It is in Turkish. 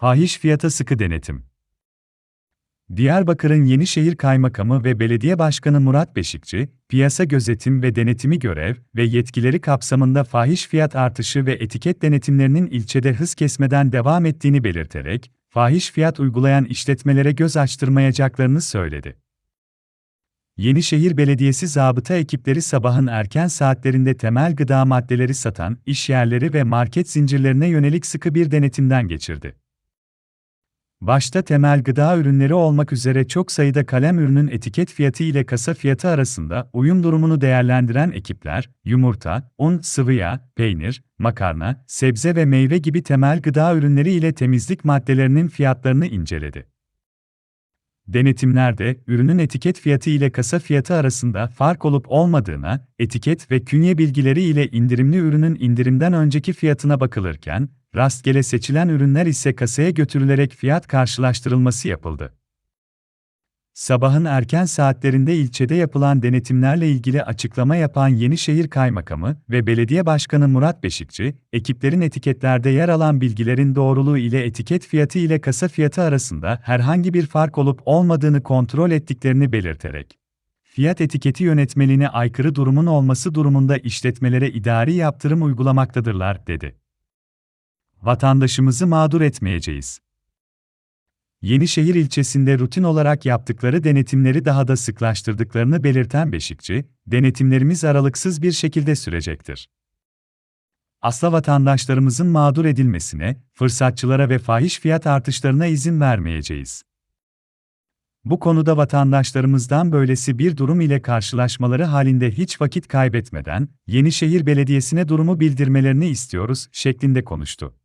Fahiş fiyata sıkı denetim. Diyarbakır'ın Yenişehir Kaymakamı ve Belediye Başkanı Murat Beşikçi, piyasa gözetim ve denetimi görev ve yetkileri kapsamında fahiş fiyat artışı ve etiket denetimlerinin ilçede hız kesmeden devam ettiğini belirterek, fahiş fiyat uygulayan işletmelere göz açtırmayacaklarını söyledi. Yenişehir Belediyesi zabıta ekipleri sabahın erken saatlerinde temel gıda maddeleri satan iş yerleri ve market zincirlerine yönelik sıkı bir denetimden geçirdi. Başta temel gıda ürünleri olmak üzere çok sayıda kalem ürünün etiket fiyatı ile kasa fiyatı arasında uyum durumunu değerlendiren ekipler, yumurta, un, sıvı yağ, peynir, makarna, sebze ve meyve gibi temel gıda ürünleri ile temizlik maddelerinin fiyatlarını inceledi. Denetimlerde, ürünün etiket fiyatı ile kasa fiyatı arasında fark olup olmadığına, etiket ve künye bilgileri ile indirimli ürünün indirimden önceki fiyatına bakılırken, rastgele seçilen ürünler ise kasaya götürülerek fiyat karşılaştırılması yapıldı. Sabahın erken saatlerinde ilçede yapılan denetimlerle ilgili açıklama yapan Yenişehir Kaymakamı ve Belediye Başkanı Murat Beşikçi, ekiplerin etiketlerde yer alan bilgilerin doğruluğu ile etiket fiyatı ile kasa fiyatı arasında herhangi bir fark olup olmadığını kontrol ettiklerini belirterek, fiyat etiketi yönetmeliğine aykırı durumun olması durumunda işletmelere idari yaptırım uygulamaktadırlar, dedi. Vatandaşımızı mağdur etmeyeceğiz. Yenişehir ilçesinde rutin olarak yaptıkları denetimleri daha da sıklaştırdıklarını belirten Beşikçi, denetimlerimiz aralıksız bir şekilde sürecektir. Asla vatandaşlarımızın mağdur edilmesine, fırsatçılara ve fahiş fiyat artışlarına izin vermeyeceğiz. Bu konuda vatandaşlarımızdan böylesi bir durum ile karşılaşmaları halinde hiç vakit kaybetmeden, Yenişehir Belediyesi'ne durumu bildirmelerini istiyoruz, şeklinde konuştu.